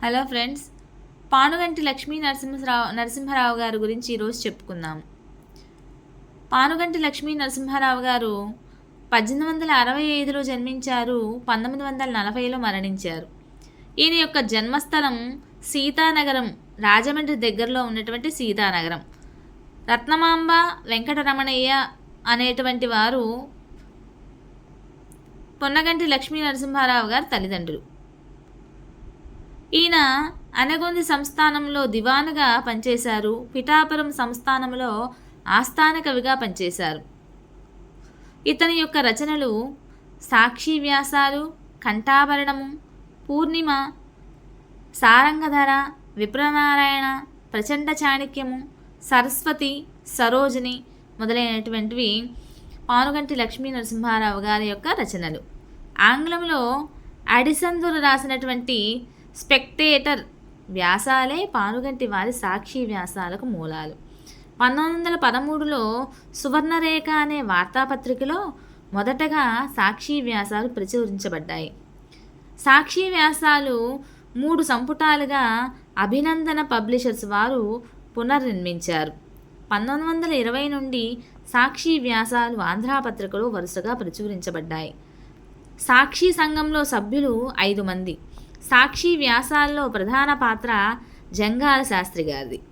Hello friends Panuganti Lakshmi Narasimharao Narasimharao గారి గురించి ఈరోజు చెప్పుకుందాం. పానుగంటి లక్ష్మీ నరసింహారావు గారు పద్దెనిమిది వందల అరవై ఐదులో జన్మించారు పంతొమ్మిది వందల నలభైలో మరణించారు. ఈయన యొక్క జన్మస్థలం సీతానగరం రాజమండ్రి దగ్గరలో ఉన్నటువంటి సీతానగరం. రత్నమాంబ వెంకటరమణయ్య అనేటువంటి వారు పొన్నగంటి లక్ష్మీ నరసింహారావు గారు తల్లిదండ్రులు. ఈయన అనగొంది సంస్థానంలో దివానుగా పనిచేశారు. పిఠాపురం సంస్థానంలో ఆస్థాన కవిగా పనిచేశారు. ఇతని యొక్క రచనలు సాక్షి వ్యాసాలు కంఠాభరణము పూర్ణిమ సారంగధర విప్రనారాయణ ప్రచండ చాణక్యము సరస్వతి సరోజిని మొదలైనటువంటివి పానుగంటి లక్ష్మీ నరసింహారావు గారి యొక్క రచనలు. ఆంగ్లంలో అడిసందులు రాసినటువంటి స్పెక్టేటర్ వ్యాసాలే పానుగంటి వారి సాక్షి వ్యాసాలకు మూలాలు. పంతొమ్మిది వందల పదమూడులో సువర్ణరేఖ అనే వార్తాపత్రికలో మొదటగా సాక్షి వ్యాసాలు ప్రచురించబడ్డాయి. సాక్షి వ్యాసాలు మూడు సంపుటాలుగా అభినందన పబ్లిషర్స్ వారు పునర్నిర్మించారు. పంతొమ్మిది వందల ఇరవై నుండి సాక్షి వ్యాసాలు ఆంధ్రాపత్రికలో వరుసగా ప్రచురించబడ్డాయి. సాక్షి సంఘంలో సభ్యులు ఐదు మంది. సాక్షి వ్యాసాల్లో ప్రధాన పాత్ర జంగాల శాస్త్రి గారిది.